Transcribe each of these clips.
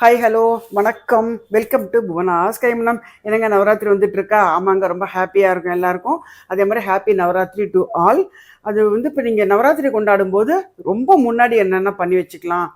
Hi hello வணக்கம். Welcome to Bhuvana's கைமனம் என்னங்க நவராத்திரி வந்துட்டு இருக்கா ஆமாங்க ரொம்ப ஹாப்பியாக இருக்கும் எல்லாருக்கும். அதே மாதிரி ஹாப்பி நவராத்திரி டு ஆல் அது வந்து இப்போ நீங்கள் நவராத்திரி கொண்டாடும் போது ரொம்ப முன்னாடி என்னென்ன பண்ணி வச்சுக்கலாம்?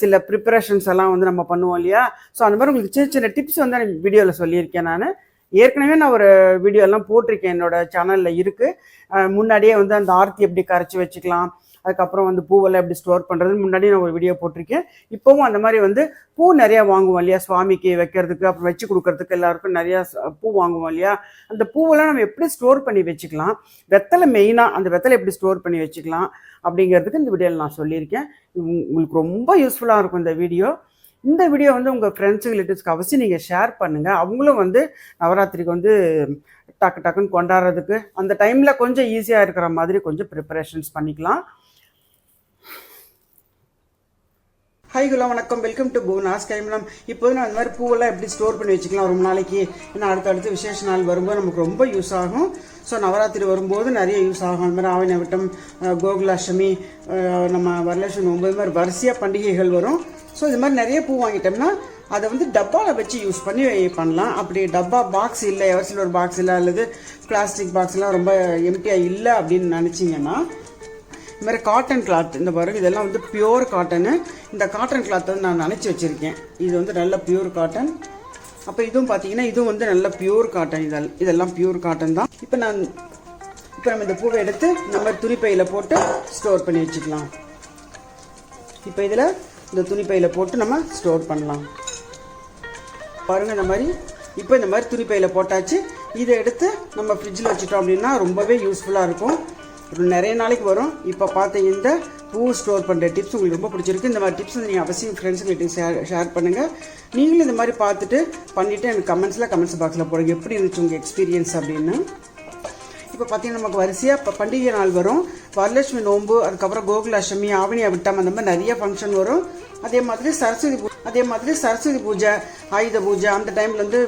சில ப்ரிப்பரேஷன்ஸ் எல்லாம் வந்து நம்ம பண்ணுவோம் இல்லையா? ஸோ அந்த மாதிரி உங்களுக்கு சின்ன சின்ன டிப்ஸ் வந்து நான் வீடியோவில் சொல்லியிருக்கேன் நான். ஏற்கனவே நான் ஒரு வீடியோ எல்லாம் போட்டிருக்கேன் என்னோட சேனலில் இருக்குது முன்னாடியே வந்து அந்த ஆர்த்தி எப்படி கரைச்சி வச்சுக்கலாம்? அதுக்கப்புறம் வந்து பூவெல்லாம் எப்படி ஸ்டோர் பண்ணுறதுன்னு முன்னாடி நான் ஒரு வீடியோ போட்டிருக்கேன். இப்போவும் அந்த மாதிரி வந்து பூ நிறையா வாங்குவோம் இல்லையா? சுவாமிக்கு வைக்கிறதுக்கு அப்புறம் வச்சு கொடுக்கறதுக்கு எல்லாருக்கும் நிறையா பூ வாங்குவோம் இல்லையா? அந்த பூவெல்லாம் நம்ம எப்படி ஸ்டோர் பண்ணி வச்சுக்கலாம்? வெத்தலை மெயினாக அந்த வெத்தலை எப்படி ஸ்டோர் பண்ணி வச்சுக்கலாம்? அப்படிங்கிறதுக்கு இந்த வீடியோவில் நான் சொல்லியிருக்கேன். உங்களுக்கு ரொம்ப யூஸ்ஃபுல்லாக இருக்கும் இந்த வீடியோ இந்த வீடியோ வந்து உங்கள் ஃப்ரெண்ட்ஸு ரிலேட்டிவ்ஸ்க்கு அவசியம் நீங்கள் ஷேர் பண்ணுங்கள் அவங்களும் வந்து நவராத்திரிக்கு வந்து டக்கு டக்குன்னு கொண்டாடுறதுக்கு அந்த டைமில் கொஞ்சம் ஈஸியாக இருக்கிற மாதிரி கொஞ்சம் ப்ரிப்பரேஷன்ஸ் பண்ணிக்கலாம். ஹாய் குலா வணக்கம். வெல்கம் டு புவனாஸ் கைமலம் இப்போ நான் இந்த மாதிரி பூவெல்லாம் எப்படி ஸ்டோர் பண்ணி வச்சுக்கலாம்? ரொம்ப நாளைக்கு ஏன்னா அடுத்தடுத்து விசேஷ நாள் வரும்போது நமக்கு ரொம்ப யூஸ் ஆகும். ஸோ நவராத்திரி வரும்போது நிறைய யூஸ் ஆகும். அந்த மாதிரி ஆவணி விட்டம் கோகுலாஷ்டமி நம்ம வரலட்சுமி ஒம்பது மாதிரி வரிசையாக பண்டிகைகள் வரும். ஸோ இது மாதிரி நிறைய பூ வாங்கிட்டோம்னா அதை வந்து டப்பாவில் வச்சு யூஸ் பண்ணி பண்ணலாம். அப்படி டப்பா பாக்ஸ் இல்லை எவர்சில் ஒரு பாக்ஸ் இல்லை அல்லது பிளாஸ்டிக் பாக்ஸ்லாம் ரொம்ப எம்டியாக இல்லை அப்படின்னு நினச்சிங்கன்னா இந்த மாதிரி காட்டன் கிளாத் இந்த பாருங்க இதெல்லாம் வந்து பியூர் காட்டனு இந்த காட்டன் கிளாத் வந்து நான் நினச்சி வச்சுருக்கேன். இது வந்து நல்ல பியூர் காட்டன் அப்போ இதுவும் பார்த்தீங்கன்னா இதுவும் வந்து நல்ல பியூர் காட்டன் இதெல்லாம் இதெல்லாம் பியூர் காட்டன் தான். இப்போ நான் இப்போ நம்ம இந்த பூவை எடுத்து நம்ம துணிப்பையில் போட்டு ஸ்டோர் பண்ணி வச்சுக்கலாம். இப்போ இதில் இந்த துணிப்பையில் போட்டு நம்ம ஸ்டோர் பண்ணலாம். பாருங்க இந்த மாதிரி இப்போ இந்த மாதிரி துணிப்பையில் போட்டாச்சு. இதை எடுத்து நம்ம ஃப்ரிட்ஜில் வச்சுட்டோம் அப்படின்னா ரொம்பவே யூஸ்ஃபுல்லாக இருக்கும். ஒரு நிறைய நாளைக்கு வரும். இப்போ பார்த்த இந்த பூ ஸ்டோர் பண்ணுற டிப்ஸ் உங்களுக்கு ரொம்ப பிடிச்சிருக்கு. இந்த மாதிரி டிப்ஸ் நீங்கள் அவசியம் ஃப்ரெண்ட்ஸுங்கள்ட்ட ஷேர் ஷேர் பண்ணுங்கள் நீங்களும் இந்த மாதிரி பார்த்துட்டு பண்ணிவிட்டு எனக்கு கமெண்ட்ஸில் கமெண்ட்ஸ் பாக்ஸில் போடுங்க. எப்படி இருந்துச்சு உங்கள் எக்ஸ்பீரியன்ஸ் அப்படின்னு. இப்போ பார்த்தீங்கன்னா நமக்கு வரிசையாக இப்போ பண்டிகை நாள் வரும். வரலட்சுமி நோன்பு அதுக்கப்புறம் கோகுலாஷ்டமி ஆவணி அவிட்டம் அந்த மாதிரி நிறைய ஃபங்க்ஷன் வரும். அதே மாதிரி சரஸ்வதி பூ அதே மாதிரி சரஸ்வதி பூஜை ஆயுத பூஜை அந்த டைமில் வந்து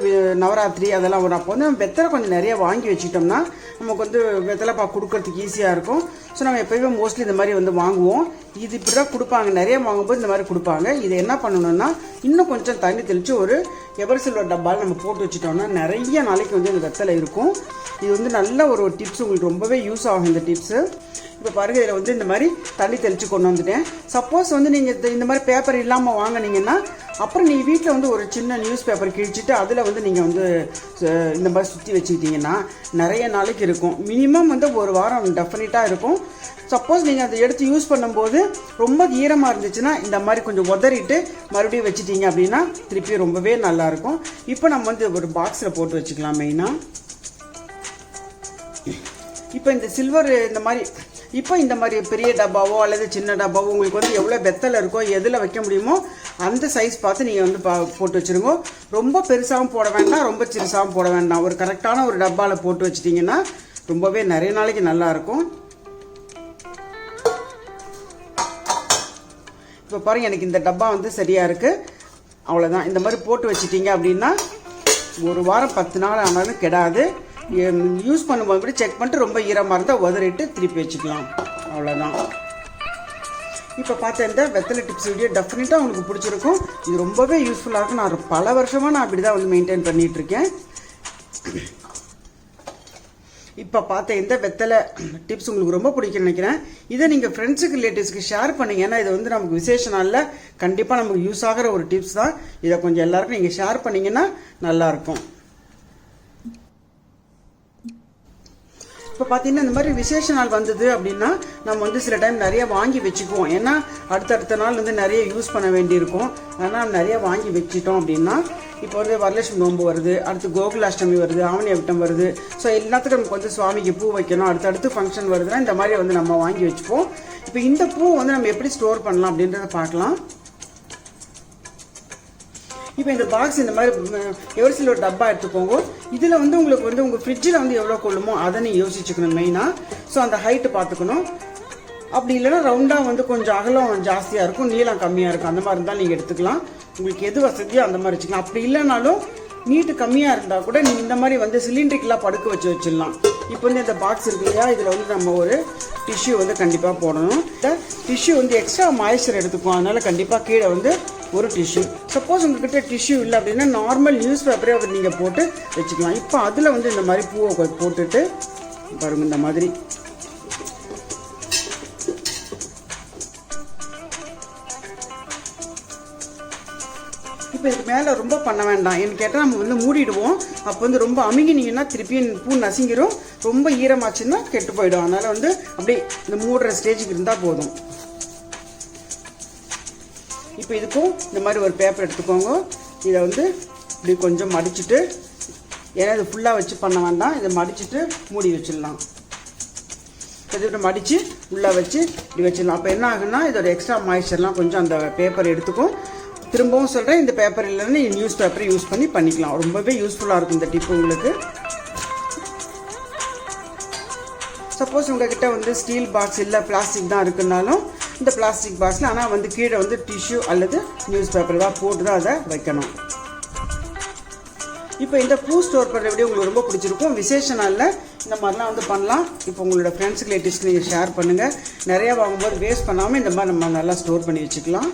நவராத்திரி அதெல்லாம் வரும் அப்போ வந்து நம்ம வெத்தலை கொஞ்சம் நிறைய வாங்கி வச்சுக்கிட்டோம்னா நமக்கு வந்து வெத்தலை பா கொடுக்கறதுக்கு ஈஸியாக இருக்கும். ஸோ நம்ம எப்போயுமே மோஸ்ட்லி இந்த மாதிரி வந்து வாங்குவோம். இது இப்படி தான் கொடுப்பாங்க. நிறைய வாங்கும்போது இந்த மாதிரி கொடுப்பாங்க. இது என்ன பண்ணணும்னா இன்னும் கொஞ்சம் தண்ணி தெளித்து ஒரு எவர் சில்வர் டப்பாவில் நம்ம போட்டு வச்சுட்டோம்னா நிறைய நாளைக்கு வந்து இந்த வெத்தலை இருக்கும். இது வந்து நல்ல ஒரு டிப்ஸ் உங்களுக்கு ரொம்பவே யூஸ் ஆகும் இந்த டிப்ஸு இப்போ பருகையில் இதில் வந்து இந்த மாதிரி தண்ணி தெளித்து கொண்டு வந்துட்டேன். சப்போஸ் வந்து நீங்கள் இந்த மாதிரி பேப்பர் இல்லாமல் வாங்குனீங்கன்னா அப்புறம் நீங்கள் வீட்டில் வந்து ஒரு சின்ன நியூஸ் பேப்பர் கிழிச்சிட்டு அதில் வந்து நீங்கள் வந்து இந்த மாதிரி சுற்றி வச்சுக்கிட்டீங்கன்னா நிறைய நாளைக்கு இருக்கும். மினிமம் வந்து ஒரு வாரம் டெஃபினட்டாக இருக்கும். சப்போஸ் நீங்கள் அதை எடுத்து யூஸ் பண்ணும்போது ரொம்ப ஈரமாக இருந்துச்சுன்னா இந்த மாதிரி கொஞ்சம் உதறிட்டு மறுபடியும் வச்சுட்டீங்க அப்படின்னா திருப்பி ரொம்பவே நல்லாயிருக்கும் இப்போ நம்ம வந்து ஒரு பாக்ஸில் போட்டு வச்சுக்கலாம் மெயினாக இப்போ இந்த சில்வர் இந்த மாதிரி இப்போ இந்த மாதிரி பெரிய டப்பாவோ அல்லது சின்ன டப்பாவோ உங்களுக்கு வந்து எவ்வளோ வெத்தலை இருக்கோ எதில் வைக்க முடியுமோ அந்த சைஸ் பார்த்து நீங்கள் வந்து பா போட்டு வச்சுருங்க. ரொம்ப பெருசாகவும் போட வேண்டாம் ரொம்ப சிறுசாகவும் போட வேண்டாம். ஒரு கரெக்டான ஒரு டப்பாவில் போட்டு வச்சிட்டிங்கன்னா ரொம்பவே நிறைய நாளைக்கு நல்லாயிருக்கும் இப்போ பாருங்கள் எனக்கு இந்த டப்பா வந்து சரியாக இருக்குது அவ்வளோதான் இந்த மாதிரி போட்டு வச்சிட்டிங்க அப்படின்னா ஒரு வாரம் பத்து நாள் ஆனாலும் கெடாது. யூஸ் பண்ணும்போது கூட செக் பண்ணிட்டு ரொம்ப ஈரமாக இருந்தால் உதறிட்டு திருப்பி வச்சுக்கலாம். அவ்வளோதான் இப்போ பார்த்த இந்த வெத்தலை டிப்ஸ் வீடியோ டெஃபினட்டாக உங்களுக்கு பிடிச்சிருக்கும். இது ரொம்பவே யூஸ்ஃபுல்லாக இருக்கும். நான் பல வருஷமாக நான் அப்படி தான் வந்து மெயின்டைன் பண்ணிகிட்டு இருக்கேன் இப்போ பார்த்த இந்த வெத்தலை டிப்ஸ் உங்களுக்கு ரொம்ப பிடிக்கும்னு நினைக்கிறேன். இதை நீங்கள் ஃப்ரெண்ட்ஸுக்கு ரிலேட்டிவ்ஸ்க்கு ஷேர் பண்ணீங்க. ஏன்னா இது வந்து நமக்கு விசேஷ நாளில் கண்டிப்பாக நமக்கு யூஸ் ஆகிற ஒரு டிப்ஸ் தான். இதை கொஞ்சம் எல்லாருக்கும் நீங்கள் ஷேர் பண்ணிங்கன்னா நல்லாயிருக்கும் இப்போ பார்த்தீங்கன்னா இந்த மாதிரி விசேஷ நாள் வந்தது அப்படின்னா நம்ம வந்து சில டைம் நிறைய வாங்கி வச்சுக்குவோம். ஏன்னா அடுத்தடுத்த நாள் வந்து நிறைய யூஸ் பண்ண வேண்டியிருக்கும். அதனால் நிறைய வாங்கி வச்சிட்டோம் அப்படின்னா இப்போ வந்து வரலட்சுமி நோம்பு வருது அடுத்து கோகுலாஷ்டமி வருது ஆவணி விட்டம் வருது. ஸோ எல்லாத்துக்கும் நமக்கு வந்து சுவாமிக்கு பூ வைக்கணும். அடுத்தடுத்து ஃபங்க்ஷன் வருதுன்னா இந்த மாதிரி வந்து நம்ம வாங்கி வச்சுப்போம். இப்போ இந்த பூ வந்து நம்ம எப்படி ஸ்டோர் பண்ணலாம் அப்படின்றத பார்க்கலாம். இப்போ இந்த பாக்ஸ் இந்த மாதிரி எவர்சில் ஒரு டப்பா எடுத்துக்கோங்க. இதில் வந்து உங்களுக்கு வந்து உங்கள் ஃப்ரிட்ஜில் வந்து எவ்வளோ கொள்ளுமோ அதை நீங்கள் யோசிச்சுக்கணும் மெயினாக ஸோ அந்த ஹைட்டு பார்த்துக்கணும். அப்படி இல்லைன்னா ரவுண்டாக வந்து கொஞ்சம் அகலம் ஜாஸ்தியாக இருக்கும் நீளம் கம்மியாக இருக்கும். அந்த மாதிரி இருந்தால் நீங்கள் எடுத்துக்கலாம். உங்களுக்கு எது வசதியோ அந்த மாதிரி வச்சுக்கலாம். அப்படி இல்லைனாலும் நீட்டு கம்மியாக இருந்தால் கூட நீங்கள் இந்த மாதிரி வந்து சிலிண்ட்ரிக்கெலாம் படுக்க வச்சு வச்சிடலாம். இப்போ வந்து இந்த பாக்ஸ் இருக்கு இல்லையா? இதில் வந்து நம்ம ஒரு டிஷ்யூ வந்து கண்டிப்பாக போடணும். இந்த டிஷ்யூ வந்து எக்ஸ்ட்ரா மாய்ச்சர் எடுத்துக்கும் அதனால் கண்டிப்பாக கீழே வந்து ஒரு டிஷ்யூ சப்போஸ் உங்ககிட்ட டிஷ்யூ இல்லை அப்படின்னா நார்மல் நியூஸ் பேப்பரே அப்படி நீங்கள் போட்டு வச்சுக்கலாம். இப்போ அதில் வந்து இந்த மாதிரி பூவை போட்டுட்டு பாருங்க இந்த மாதிரி. இப்போ இதுக்கு மேலே ரொம்ப பண்ண வேண்டாம். ஏன்னு கேட்டால் நம்ம வந்து மூடிடுவோம். அப்போ வந்து ரொம்ப அமுங்கினீங்கன்னா திருப்பியும் பூ நசுங்கிரும். ரொம்ப ஈரமாச்சுன்னா கெட்டு போயிடும். அதனால் வந்து அப்படியே இந்த மூடுற ஸ்டேஜுக்கு இருந்தால் போதும். இப்போ இதுக்கும் இந்த மாதிரி ஒரு பேப்பர் எடுத்துக்கோங்க. இதை வந்து இப்படி கொஞ்சம் மடிச்சுட்டு ஏன்னா இது ஃபுல்லாக வச்சு பண்ண வேண்டாம். இதை மடிச்சுட்டு மூடி வச்சிடலாம். இதை மடித்து உள்ளே வச்சு இப்படி வச்சிடலாம். அப்போ என்ன ஆகுன்னா இதோட எக்ஸ்ட்ரா மாய்ச்சர்லாம் கொஞ்சம் அந்த பேப்பர் எடுத்துக்கும். திரும்பவும் சொல்கிறேன் இந்த பேப்பர் இல்லைன்னா நியூஸ் பேப்பரை யூஸ் பண்ணி பண்ணிக்கலாம். ரொம்பவே யூஸ்ஃபுல்லாக இருக்கும் இந்த டிப் உங்களுக்கு. சப்போஸ் உங்ககிட்ட வந்து ஸ்டீல் பாக்ஸ் இல்லை பிளாஸ்டிக் தான் இருக்குனாலும் இந்த பிளாஸ்டிக் பாக்ஸில் ஆனால் வந்து கீழே வந்து டிஷ்யூ அல்லது நியூஸ் பேப்பர் தான் போட்டு தான் அதை வைக்கணும். இப்போ இந்த பூ ஸ்டோர் பண்ணுற வீடியோ உங்களுக்கு ரொம்ப பிடிச்சிருக்கும். விசேஷ நாளில் இந்த மாதிரிலாம் வந்து பண்ணலாம். இப்போ உங்களோட ஃப்ரெண்ட்ஸ் ரிலேட்டிவ்ஸ்க்கு நீங்கள் ஷேர் பண்ணுங்கள் நிறையா வாங்கும்போது வேஸ்ட் பண்ணாமல் இந்த மாதிரி நம்ம நல்லா ஸ்டோர் பண்ணி வச்சுக்கலாம்.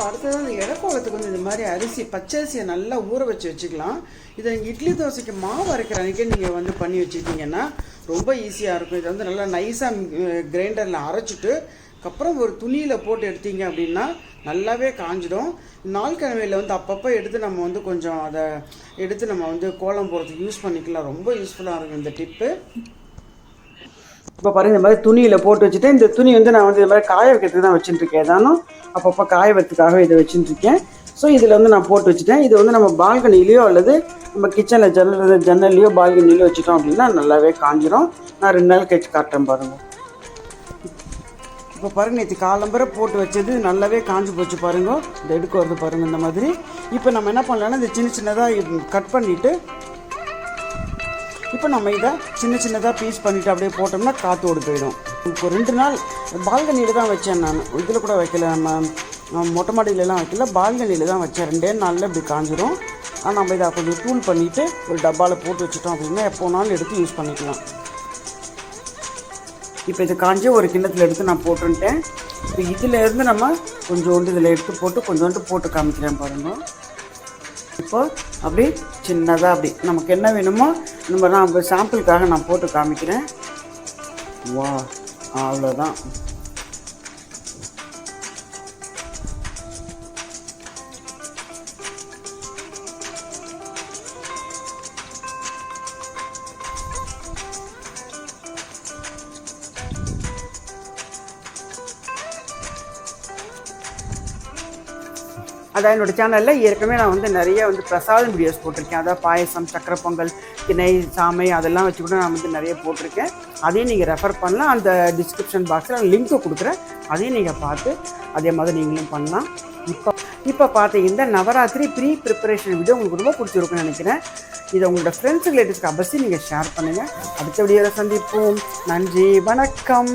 இப்போ அடுத்தது அந்த இடக்கோலத்துக்கு வந்து இந்த மாதிரி அரிசி பச்சரிசியை நல்லா ஊற வச்சு வச்சுக்கலாம். இதை நீங்கள் இட்லி தோசைக்கு மாவு அரைக்கிற அன்றைக்கே நீங்கள் வந்து பண்ணி வச்சுக்கிட்டிங்கன்னா ரொம்ப ஈஸியாக இருக்கும். இதை வந்து நல்லா நைஸாக கிரைண்டரில் அரைச்சிட்டு அப்புறம் ஒரு துணியில் போட்டு எடுத்தீங்க அப்படின்னா நல்லாவே காஞ்சிடும். நாள் கிழமையில் வந்து அப்பப்போ எடுத்து நம்ம வந்து கொஞ்சம் அதை எடுத்து நம்ம வந்து கோலம் போடுறதுக்கு யூஸ் பண்ணிக்கலாம். ரொம்ப யூஸ்ஃபுல்லாக இருக்கும் இந்த டிப்பு இப்போ பாருங்க இந்த மாதிரி துணியில் போட்டு வச்சுட்டு இந்த துணி வந்து நான் வந்து இந்த மாதிரி காய வைக்கிறதுக்கு தான் வச்சுட்டுருக்கேன். ஏதானும் அப்பப்போ காய வைக்கிறதுக்காக இதை வச்சுட்டுருக்கேன். ஸோ இதில் வந்து நான் போட்டு வச்சுட்டேன். இது வந்து நம்ம பால்கனிலேயோ அல்லது நம்ம கிச்சனில் ஜன்னல் ஜன்னல்லையோ பால்கனிலையோ வச்சுட்டோம் அப்படின்னா நல்லாவே காஞ்சிரும். நான் ரெண்டு நாள் கழிச்சு காட்டுறேன் பாருங்க. இப்போ பாருங்க நேற்று காலம்பரை போட்டு வச்சது நல்லாவே காஞ்சி போச்சு பாருங்க. இந்த எடுக்க வருது பாருங்கள் இந்த மாதிரி. இப்போ நம்ம என்ன பண்ணலாம்னா இந்த சின்ன சின்னதாக கட் பண்ணிவிட்டு இப்போ நம்ம இதை சின்ன சின்னதாக பீஸ் பண்ணிவிட்டு அப்படியே போட்டோம்னா காற்று ஓடி போயிடும். இப்போ ரெண்டு நாள் பால்கனியில் தான் வச்சேன் நான். இதில் கூட வைக்கல. நம்ம மொட்டை மாடியிலலாம் வைக்கல. பால்கனியில் தான் வச்சேன். ரெண்டே நாளில் இப்படி காஞ்சிரும். ஆனால் நம்ம இதை கொஞ்சம் தூள் பண்ணிவிட்டு ஒரு டப்பாவில் போட்டு வச்சுட்டோம் அப்படின்னா எப்போனாலும் எடுத்து யூஸ் பண்ணிக்கலாம். இப்போ இது காஞ்சி ஒரு கிண்ணத்தில் எடுத்து நான் போட்டுட்டேன். இப்போ இதில் இருந்து நம்ம கொஞ்சோண்டு இதில் எடுத்து போட்டு கொஞ்சோண்டு போட்டு காமிக்கிறேன் பாருங்கள் இப்போ அப்படி சின்னதாக அப்படி. நமக்கு என்ன வேணுமோ நம்ம நான் சாம்பிளுக்காக நான் போட்டு காமிக்கிறேன். வா அவ்வளோதான் அதான் என்னோட சேனலில் ஏற்கனவே நான் வந்து நிறைய வந்து பிரசாதம் வீடியோஸ் போட்டிருக்கேன். அதாவது பாயசம் சக்கரை பொங்கல் திணை சாமை அதெல்லாம் வச்சு கூட நான் வந்து நிறைய போட்டிருக்கேன். அதையும் நீங்கள் ரெஃபர் பண்ணலாம். அந்த டிஸ்கிரிப்ஷன் பாக்ஸில் லிங்க்கு கொடுக்குறேன். அதையும் நீங்கள் பார்த்து அதே மாதிரி நீங்களும் பண்ணலாம். இப்போ இப்போ பார்த்தீங்கன்னா நவராத்திரி ப்ரீ ப்ரிப்பரேஷன் வீடியோ உங்களுக்கு ரொம்ப பிடிச்சிருக்குன்னு நினைக்கிறேன். இதை உங்களோட ஃப்ரெண்ட்ஸ் ரிலேட்டிவ்ஸ்க்கு அவசியம் நீங்கள் ஷேர் பண்ணுங்கள் அடுத்த வீடியோவில் சந்திப்போம். நன்றி வணக்கம்.